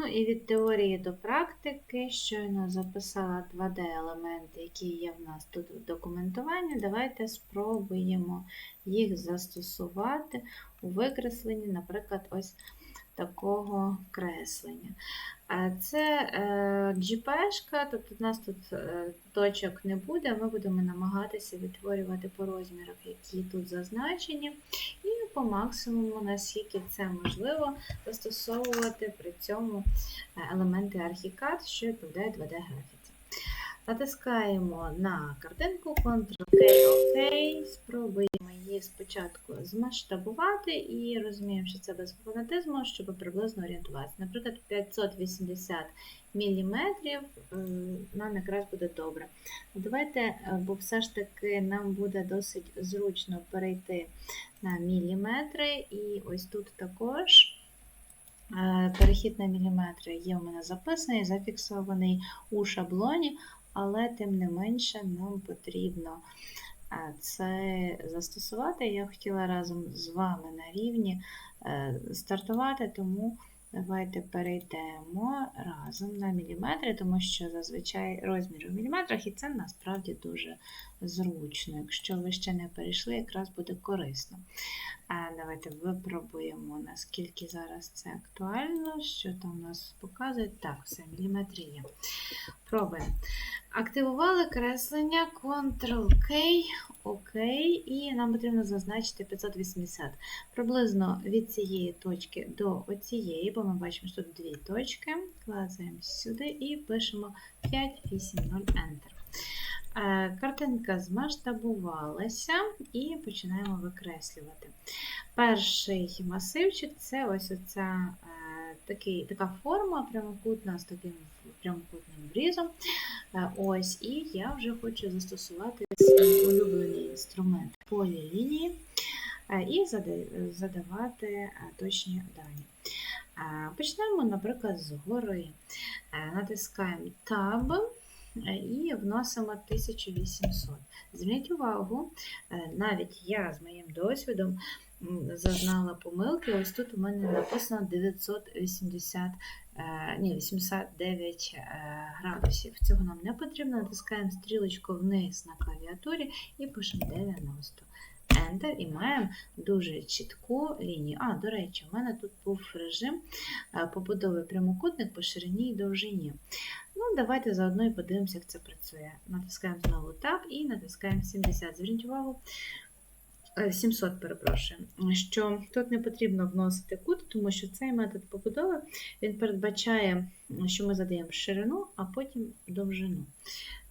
Ну і від теорії до практики щойно записала 2D-елементи, які є в нас тут в документуванні. Давайте спробуємо їх застосувати у викресленні, наприклад, ось такого креслення. Це е, GPŠ, тобто у нас тут е, точок не буде, ми будемо намагатися відтворювати по розмірах, які тут зазначені, і по максимуму, наскільки це можливо, застосовувати при цьому е, елементи Archicad, що відповідає 2D-графіці. Натискаємо на картинку Ctrl-K, OK, спробуємо її спочатку змасштабувати і розуміємо, що це без фанатизму, щоб приблизно орієнтуватися. Наприклад, 580 мм нам якраз буде добре. Давайте, е, бо все ж таки нам буде досить зручно перейти на міліметри, і ось тут також. е, Перехід на міліметри є у мене записаний, зафіксований у шаблоні, але тим не менше нам потрібно е, це застосувати. Я хотіла разом з вами на рівні е, стартувати, тому давайте перейдемо разом на міліметри, тому що зазвичай розмір у міліметрах, і це насправді дуже зручно. Якщо ви ще не перейшли, якраз буде корисно. А Давайте випробуємо, наскільки зараз це актуально, що там у нас показує. Так, все, міліметри є. Пробуємо. Активували креслення Ctrl-K, ОК, і нам потрібно зазначити 580. Приблизно від цієї точки до оцієї, бо ми бачимо, що тут дві точки. Клацаємо сюди і пишемо 580 Enter. Е, Картинка змасштабувалася і починаємо викреслювати. Перший масивчик це ось оця е, такий, така форма прямокутна з таким прямокутним врізом. Е, Ось, і я вже хочу застосувати свій улюблений інструмент полілінії і задавати точні дані. Почнемо, наприклад, згори. Е, Натискаємо Tab і вносимо 1800. Зверніть увагу, е, навіть я з моїм досвідом зазнала помилки. Ось тут у мене написано 980, е, ні, 89 е, градусів. Цього нам не потрібно. Натискаємо стрілочку вниз на клавіатурі і пишемо 90. Enter і маємо дуже чітку лінію. А, до речі, у мене тут був режим е, побудови прямокутник по ширині і довжині. Ну, давайте заодно і подивимося, як це працює. Натискаємо знову Tab і натискаємо 70. Зверніть увагу, 700, перепрошую, що тут не потрібно вносити кут, тому що цей метод побудови він передбачає, що ми задаємо ширину, а потім довжину.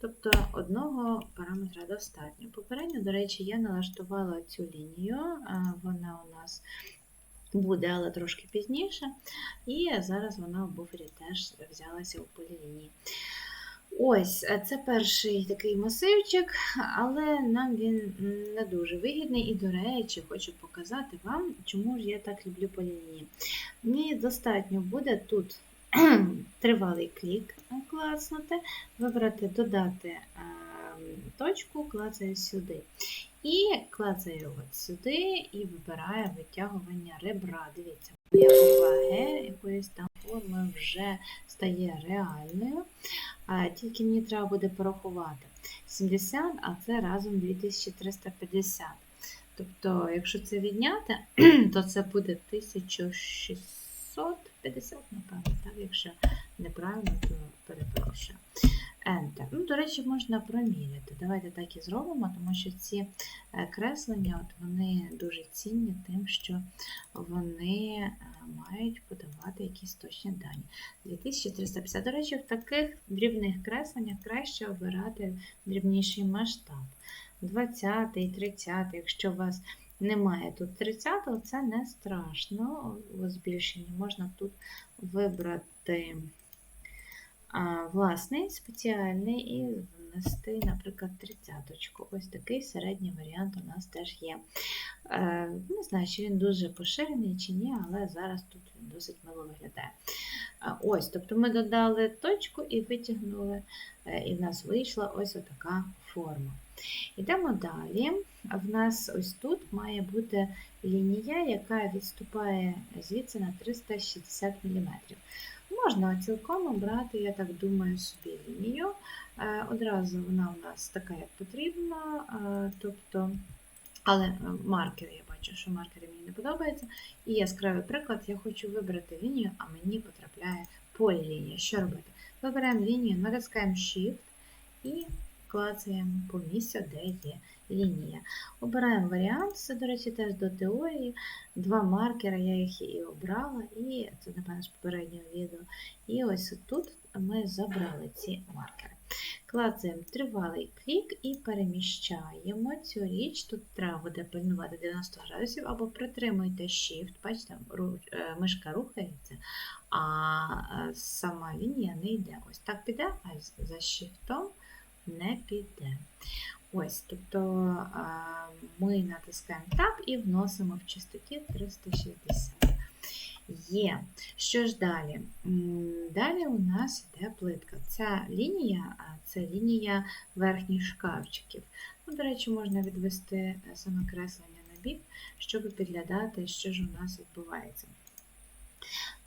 Тобто одного параметра достатньо. Попередньо, до речі, я налаштувала цю лінію, вона у нас буде, але трошки пізніше. І зараз вона в буфері теж взялася у полілінії. Ось, е, це перший такий масивчик, але нам він не дуже вигідний. І, до речі, хочу показати вам, чому ж я так люблю полілінії. Мені достатньо буде тут тривалий клік клацнути, вибрати додати е, точку, клацаю сюди. І клацаю от сюди і вибираю витягування ребра. Дивіться, моя буква Г якоїсь там форми вже стає реальною. Тільки мені треба буде порахувати 70, а це разом 2350. Тобто, якщо це відняти, то це буде 1650, напевно, так, якщо неправильно, то перепрошую. Enter. Ну, до речі, можна проміряти. Давайте так і зробимо, тому що ці е, креслення от вони дуже цінні тим, що вони е, мають подавати якісь точні дані. 2350. До речі, в таких дрібних кресленнях краще обирати дрібніший масштаб. 20, 30, якщо у вас немає тут 30, це не страшно. У збільшенні можна тут вибрати власний, спеціальний і внести, наприклад, 30. Ось такий середній варіант у нас теж є. Е, Не знаю, чи він дуже поширений чи ні, але зараз тут він досить мило виглядає. Ось, тобто ми додали точку і витягнули, е, і в нас вийшла ось така форма. Йдемо далі. В нас ось тут має бути лінія, яка відступає звідси на 360 мм. Можна цілком обрати, я так думаю, собі лінію. Е, Одразу вона у нас така, як потрібно, е, тобто, але е, маркери, я бачу, що маркери мені не подобаються. І яскравий приклад, я хочу вибрати лінію, а мені потрапляє полілінія. Що робити? Вибираємо лінію, натискаємо Shift і клацаємо по місцю, де є лінія. Обираємо варіант, це, до речі, теж до теорії. Два маркери, я їх і обрала, і це, напевно, з попереднього відео. І ось тут ми забрали ці маркери. Клацаємо тривалий клік і переміщаємо цю річ. Тут треба буде пильнувати 90 градусів, або притримуйте Shift, бачите, е, мишка рухається, а е, сама лінія не йде. Ось так піде, а за Shift не піде. Ось, тобто ми натискаємо Tab і вносимо в частоті 360. Є. Що ж далі? Далі у нас йде плитка. Ця лінія це лінія верхніх шкафчиків. Ну, до речі, можна відвести е, саме креслення на бік, щоб підглядати, що ж у нас відбувається.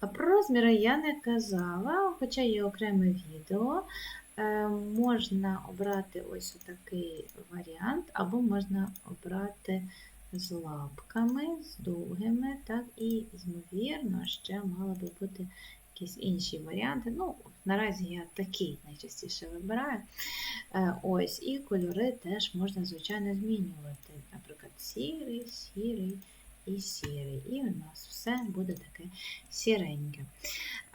А про розміри я не казала, хоча є окреме відео. Е, Можна обрати ось такий варіант, або можна обрати з лапками, з довгими, так, і, ймовірно, ще мали би бути якісь інші варіанти. Ну, наразі я такий найчастіше вибираю. Е, Ось, і кольори теж можна, звичайно, змінювати. Наприклад, сірий, сірий і сірий. І у нас все буде таке сіреньке.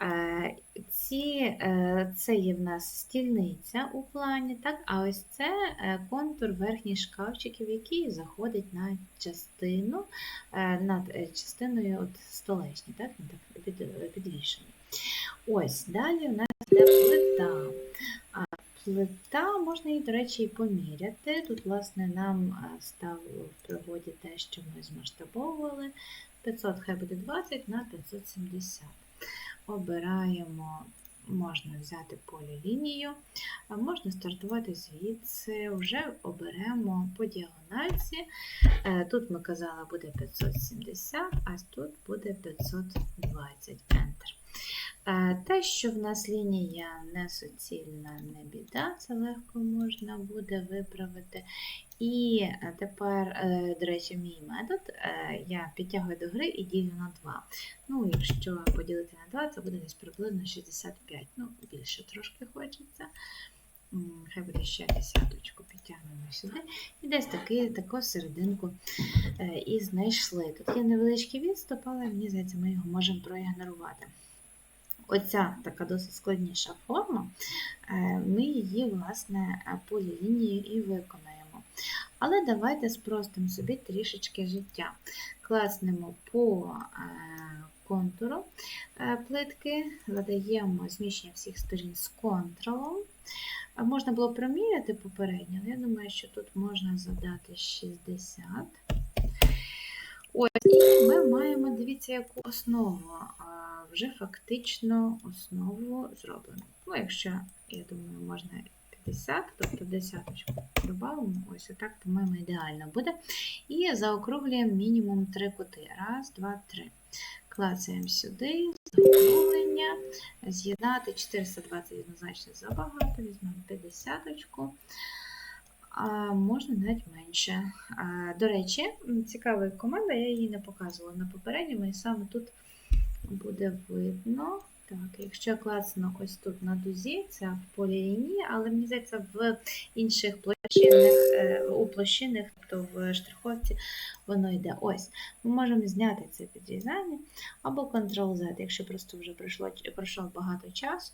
Е, Ці, е, це є в нас стільниця у плані, так? а ось це е, контур верхніх шкафчиків, який заходить на частину, над частиною от столешні, так? Так під, підвішені. Ось, далі у нас йде плита. Плита можна її, до речі, і поміряти. Тут, власне, нам е, стало в пригоді те, що ми змасштабовували. 500 хай буде 20 на 570. Обираємо, можна взяти полілінію, можна стартувати звідси, вже оберемо по діагональці. Е, Тут ми казали, буде 570, а тут буде 520 Enter. Те, що в нас лінія не суцільна, не біда, це легко можна буде виправити. І е, тепер, е, до речі, мій метод е, я підтягую до гри і ділю на 2. Ну, якщо поділити на 2, це буде десь приблизно 65. Ну, більше трошки хочеться. Хай буде ще десяточку підтягнемо сюди. І десь таки, таку серединку і знайшли. Тут є невеличкий відступ, але мені здається, ми його можемо проігнорувати. Оця така досить складніша форма, е, ми її, власне, е, полілінією і виконаємо. Але давайте спростимо собі трішечки життя. Класнемо по е, контуру е, плитки, задаємо зміщення всіх сторін з контролом. Можна було проміряти попередньо, але я думаю, що тут можна задати 60. Ось, і ми маємо, дивіться, яку основу. Вже фактично основу зроблено. Ну, якщо, я думаю, можна 50, тобто десяточку додамо, ось отак, по-моєму, ідеально буде. І заокруглюємо мінімум 3 кути. Раз, два, три. Клацаємо сюди, заокруглення, з'єднати 420 однозначно забагато, візьмемо 50. А, можна навіть менше. До речі, цікава команда, я її не показувала на попередньому, і саме тут буде видно. Так, якщо я клацну ось тут на дузі, це в полі лінії, але мені здається, в інших площинних, е, у площинних, тобто в штриховці, воно йде. Ось. Ми можемо зняти це підрізання або Ctrl-Z, якщо просто вже пройшло, пройшов багато часу,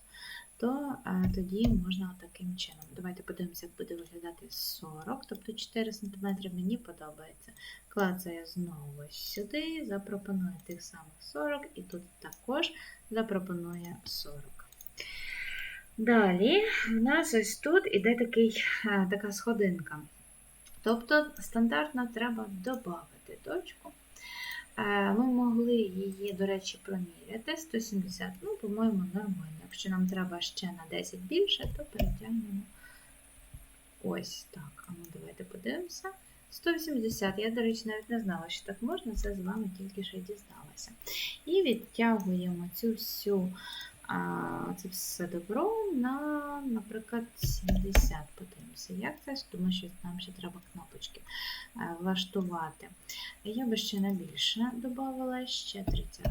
то е, тоді можна таким чином. Давайте подивимося, як буде виглядати 40, тобто 4 см мені подобається. Клацаю знову сюди, запропоную тих самих 40, і тут також запропонує 40. Далі в нас ось тут іде такий, е, така сходинка. Тобто стандартно треба додати точку. Е, Ми могли її, до речі, проміряти 170, ну, по-моєму, нормально. Якщо нам треба ще на 10 більше, то перетягнемо ось так. А ну давайте подивимося. 180. Я, до речі, навіть не знала, що так можна, це з вами тільки що дізналася. І відтягуємо цю всю це все добро на, наприклад, 70 подивимося. Як це? Тому що нам ще треба кнопочки е, влаштувати. Я би ще на більше додавала ще 30.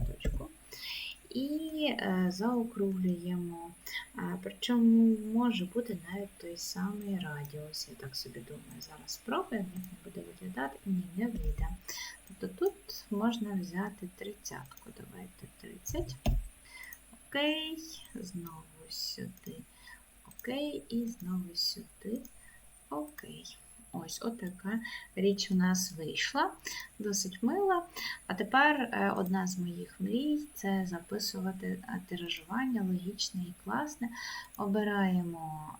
І е, заокруглюємо. Е, Причому може бути навіть той самий радіус. Я так собі думаю. Зараз спробуємо, як він буде виглядати. Ні, не вийде. Тобто тут можна взяти тридцятку. Давайте 30. Окей, знову сюди. Окей, і знову сюди. Окей. Ось отака річ у нас вийшла. Досить мила. А тепер е, одна з моїх мрій це записувати е, тиражування логічне і класне. Обираємо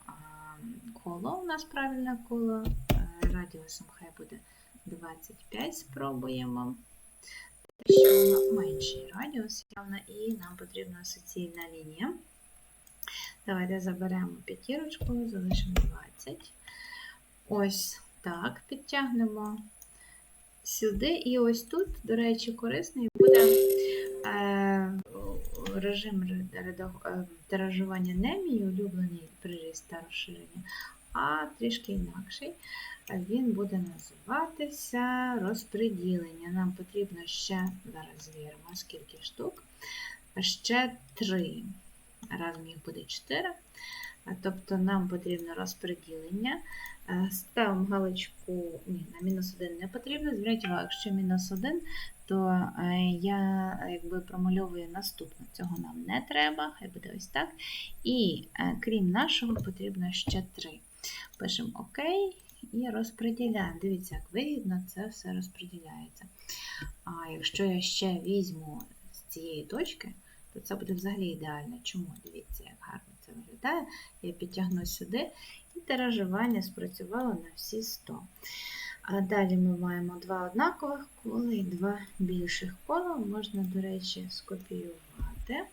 коло, у нас правильне коло. Е, Радіусом хай буде 25, спробуємо. Що менший радіус явно, і нам потрібна суцільна лінія. Давайте заберемо п'ятірочку, залишимо 20. Ось так, підтягнемо сюди. І ось тут, до речі, корисний буде е, режим е, тиражування немій, улюблений приріст та розширення, а трішки інакший. Він буде називатися розпреділення. Нам потрібно ще, зараз звіримо, скільки штук. Ще три. Разом їх буде 4. Тобто нам потрібно розподілення. Ставимо галочку, ні, на мінус 1 не потрібно. Зверніть увагу, якщо мінус 1, то е, я якби промальовую наступне. Цього нам не треба, хай буде ось так. І е, крім нашого, потрібно ще 3. Пишемо ОК і розподіляємо. Дивіться, як вигідно це все розподіляється. А якщо я ще візьму з цієї точки, то це буде взагалі ідеально. Чому? Дивіться, як гарно це виглядає. Я підтягну сюди, і тиражування спрацювало на всі 100. А далі ми маємо два однакових кола і два більших кола. Можна, до речі, скопіювати.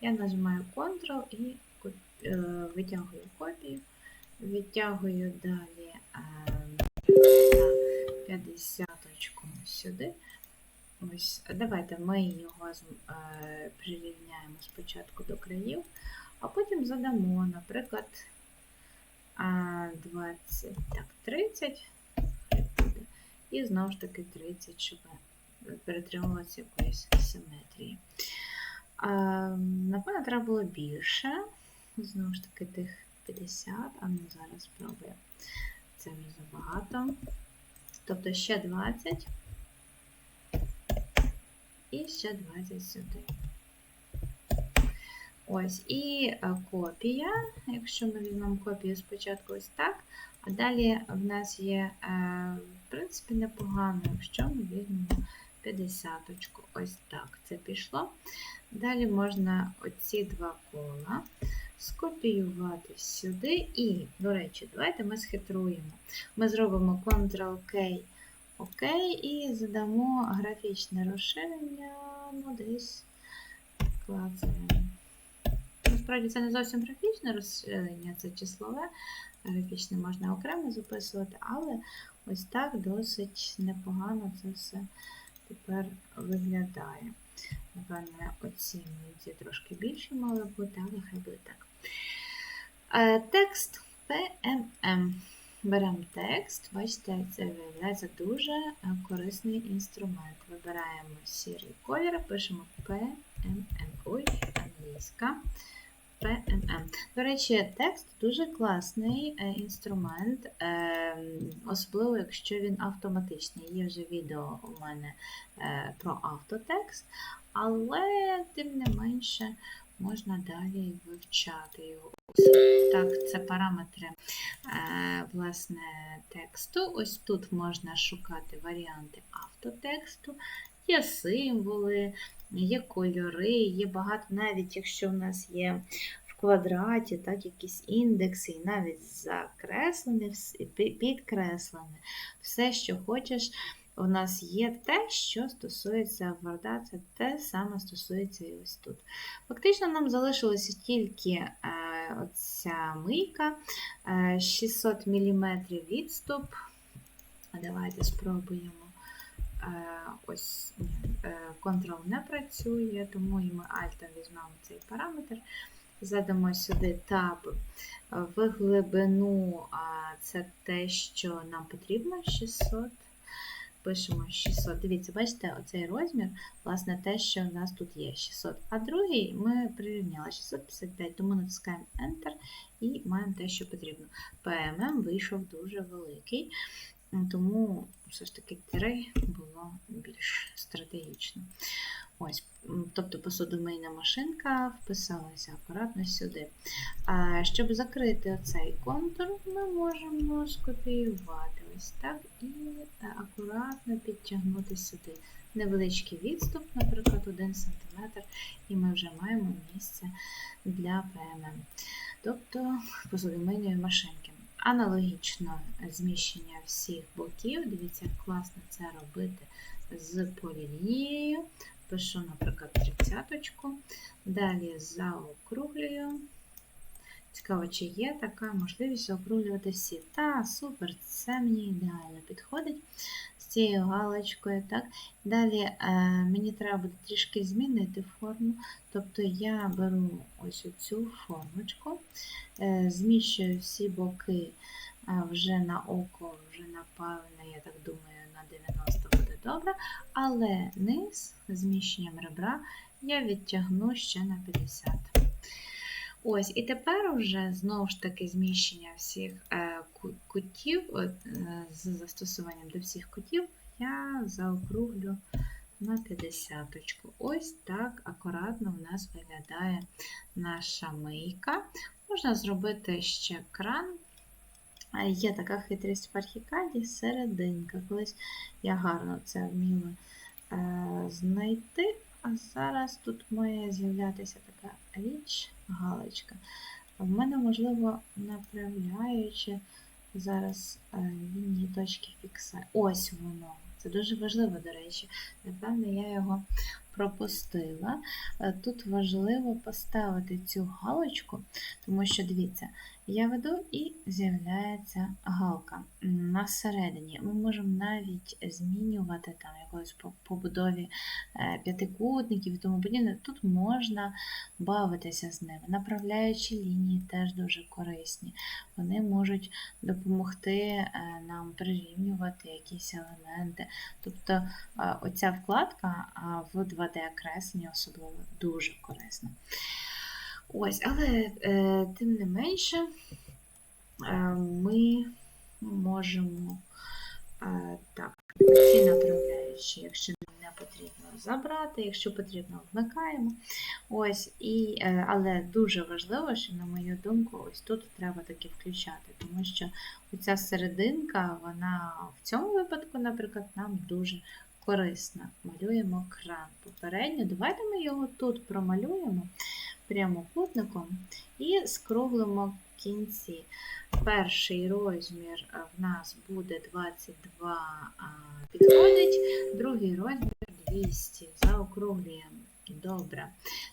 Я нажимаю Ctrl і е, витягую копію. Відтягую далі е, 50 сюди. Ось, давайте ми його е, прирівняємо спочатку до країв, а потім задамо, наприклад, а, 20, так, 30 і знову ж таки 30, щоб перетримуватися якоїсь симетрії. Напевно, треба було більше. Знову ж таки, тих 50, а ну зараз спробую. Це вже забагато. Тобто ще 20. І ще 20 сюди. Ось, і е, копія. Якщо ми візьмемо копію спочатку ось так, а далі в нас є, е, в принципі, непогано, якщо ми візьмемо 50. Ось так це пішло. Далі можна оці два кола скопіювати сюди. І, до речі, давайте ми схитруємо. Ми зробимо Ctrl-K ОК, і задамо графічне розширення, ну десь клацаємо. Насправді це не зовсім графічне розширення, це числове. Графічне можна окремо записувати, але ось так досить непогано це все тепер виглядає. Напевне, оцінюють трошки більше мало бути, але хай буде так. Е, Текст PMM. Беремо текст, бачите, це виявляється дуже е, корисний інструмент. Вибираємо сірий колір, пишемо PMM. Ой, англійська. PMM. До речі, текст дуже класний е, інструмент, е, особливо, якщо він автоматичний. Є вже відео у мене е, про автотекст, але тим не менше можна далі вивчати його. Так, це параметри е, власне тексту. Ось тут можна шукати варіанти автотексту, є символи, є кольори, є багато, навіть якщо в нас є в квадраті, так, якісь індекси, і навіть закреслене, підкреслене, все, що хочеш. У нас є те, що стосується Word, це те саме стосується і ось тут. Фактично нам залишилося тільки е, оця мийка, е, 600 мм відступ. Давайте спробуємо. Е, ось ні, е, Ctrl не працює, тому і ми Alt візьмемо цей параметр. задамо сюди таб в глибину, це те, що нам потрібно 600. Пишемо 600. Дивіться, бачите, оцей розмір, власне, те, що в нас тут є 600. А другий ми прирівняли 655, тому натискаємо Enter і маємо те, що потрібно. ПММ вийшов дуже великий, тому все ж таки тире було більш стратегічно. Ось, тобто посудомийна машинка вписалася акуратно сюди. А щоб закрити цей контур, ми можемо скопіювати ось так і е, акуратно підтягнути сюди. Невеличкий відступ, наприклад, 1 см, і ми вже маємо місце для ПММ, тобто посудомийної машинки. Аналогічно зміщення всіх боків. Дивіться, як класно це робити з полілінією. Пишу, наприклад, тридцяточку. Далі заокруглюю. Цікаво, чи є така можливість заокруглювати всі. Та, супер, це мені ідеально підходить з цією галочкою. Так? Далі е, мені треба буде трішки змінити форму. Тобто я беру ось цю формочку, зміщую всі боки е, вже на око, вже напевно, я так думаю, на 90 буде добре. Але низ зміщенням ребра я відтягну ще на 50. Ось, і тепер вже знову ж таки зміщення всіх е, кутів е, з застосуванням до всіх кутів я заокруглю на 50. Ось так акуратно в нас виглядає наша мийка. Можна зробити ще кран. Є така хитрість в архікаді серединка. Колись я гарно це вміла е, знайти. А зараз тут має з'являтися така річ, галочка. В мене, можливо, направляючи зараз е, лінії точки фіксації. Ось воно. Це дуже важливо, до речі. Напевно, я його пропустила. Е, тут важливо поставити цю галочку, тому що, дивіться, я веду і з'являється галка на середині. Ми можемо навіть змінювати там якоїсь побудові е, п'ятикутників і тому подібне. Тут можна бавитися з ними. Направляючі лінії теж дуже корисні. Вони можуть допомогти е, нам прирівнювати якісь елементи. Тобто оця вкладка в 20. 2D-креслення особливо дуже корисно. Ось, Але, е, тим не менше, е, ми можемо е, так, всі направляючи, якщо не потрібно забрати, якщо потрібно, вмикаємо. Ось, і, е, Але дуже важливо, що, на мою думку, ось тут треба таки включати, тому що оця серединка, вона в цьому випадку, наприклад, нам дуже корисна. Малюємо кран попередньо. Давайте ми його тут промалюємо прямокутником і скруглимо кінці. Перший розмір в нас буде 22 підходить, другий розмір 200. Заокруглюємо. Добре.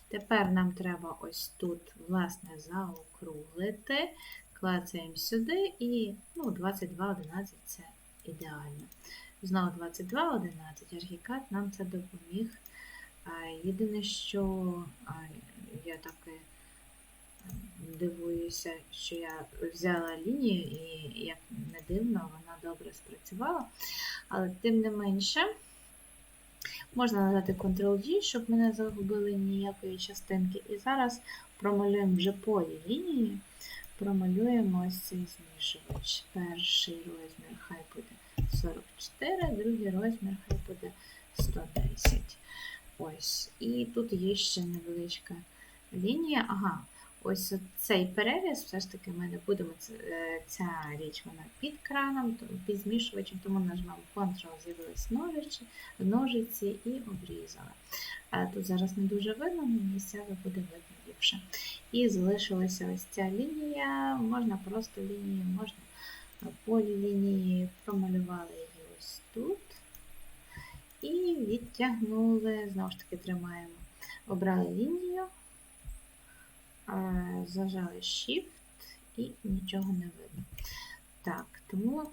Тепер нам треба ось тут, власне, заокруглити. Клацаємо сюди і ну, 22,11 це ідеально. Знову 22,11. Архікад нам це допоміг. Єдине, що я так дивуюся, що я взяла лінію і, як не дивно, вона добре спрацювала. Але тим не менше, можна надати Ctrl-G, щоб ми не загубили ніякої частинки. І зараз промалюємо вже полі лінії, промалюємо ось цей змішувач. Перший розмір хай буде 44, другий розмір хай буде 110. Ось. І тут є ще невеличка лінія. Ага, ось цей переріз, все ж таки ми не будемо, е, ця річ вона під краном, під змішувачем, тому нажмемо Ctrl, з'явились ножиці, ножиці і обрізали. Е, Тут зараз не дуже видно, але місцево буде видно ліпше. І залишилася ось ця лінія, можна просто лінію, можна е, полілінії, промалювали її ось тут. І відтягнули, знову ж таки тримаємо, обрали лінію, зажали Shift і нічого не видно. Так, тому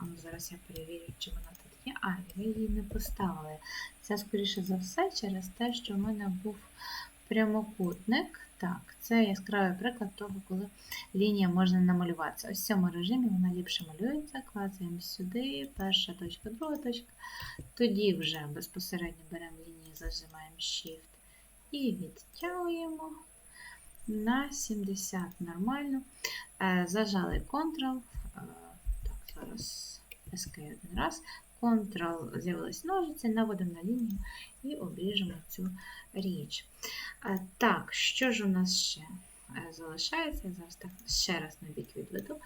ну, зараз я перевірю, чи вона тут є. А, я її не поставила. Це, скоріше за все, через те, що в мене був прямокутник. Так, це яскравий приклад того, коли лінія можна намалюватися. Ось в цьому режимі вона ліпше малюється. Клацаємо сюди, перша точка, друга точка. Тоді вже безпосередньо беремо лінію, зажимаємо Shift і відтягуємо на 70 нормально. Е, Зажали Ctrl. е, Так, зараз один раз. Ctrl з'явились ножиці, наводимо на лінію і обріжемо цю річ. Так, що ж у нас ще е, залишається? Я зараз так ще раз на бік відведу.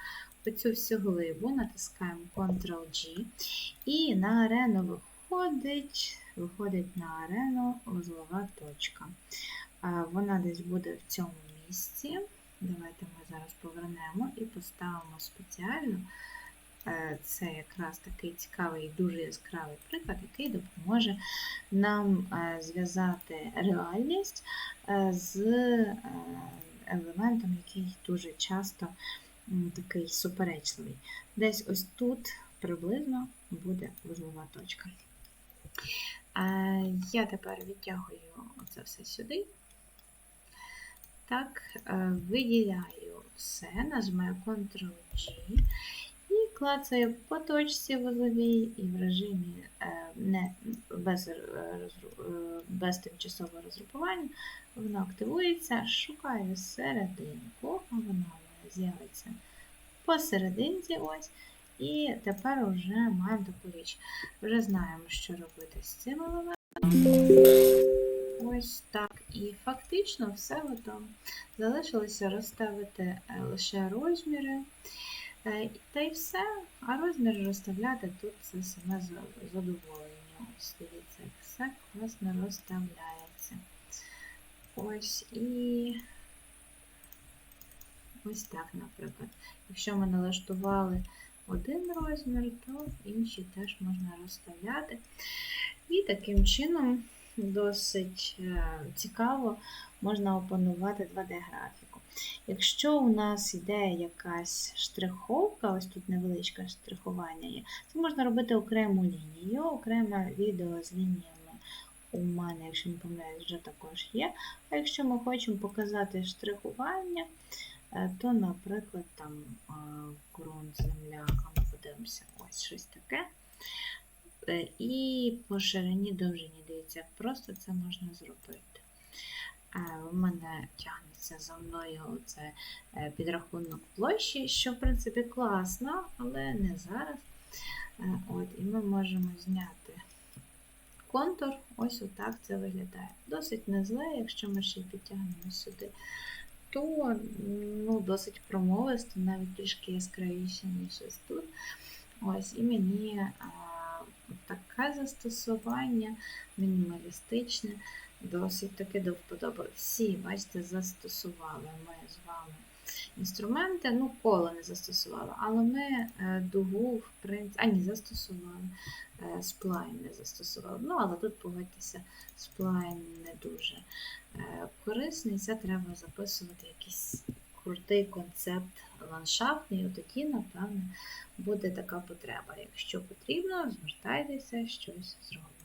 Оцю всю глибу натискаємо Ctrl-G і на арену виходить, виходить на арену вузлова точка. Вона десь буде в цьому місці. Давайте ми зараз повернемо і поставимо спеціально. Е, Це якраз такий цікавий і дуже яскравий приклад, який допоможе нам е, зв'язати реальність е, з елементом, який дуже часто такий суперечливий. Десь ось тут приблизно буде вузлова точка. Я тепер відтягую це все сюди. Так, виділяю все, нажимаю Ctrl-G клацаю по точці вузловій і в режимі е, не, без, е, без тимчасового розгрупування воно активується, шукаю серединку, а вона з'явиться посерединці ось. І тепер вже маємо таку річ. Вже знаємо, що робити з цим елементом. Ось так. І фактично все готово. Залишилося розставити е, лише розміри. Та й все. А розміри розставляти тут це саме задоволення. Дивіться, як все класно розставляється. Ось і ось так, наприклад. Якщо ми налаштували один розмір, то інші теж можна розставляти. І таким чином досить е, цікаво можна опанувати 2D-графіку. Якщо у нас йде якась штриховка, ось тут невеличке штрихування є, це можна робити окрему лінію, окреме відео з лініями у мене, якщо не помиляюсь, вже також є. А якщо ми хочемо показати штрихування, е, то, наприклад, там е, ґрунт, земля, а ми подивимося, ось щось таке. Е, І по ширині довжині, дивіться, як просто це можна зробити. У мене тягнеться за мною оце е, підрахунок площі, що в принципі класно, але не зараз. Е, От, І ми можемо зняти контур. Ось отак це виглядає. Досить не зле, якщо ми ще підтягнемо сюди, то ну, досить промовисто, навіть трішки яскравіше, ніж ось тут. Ось, і мені а, таке застосування мінімалістичне, досить таки до вподоби. Всі, бачите, застосували ми з вами інструменти, ну, коло не застосували, але ми е, дугу, в принципі, а ні, застосували, е, сплайн не застосували. Ну, але тут, погодьтеся, сплайн не дуже е, корисний, це треба записувати якийсь крутий концепт ландшафтний, отакі, напевно, буде така потреба. Якщо потрібно, звертайтеся, щось зробимо.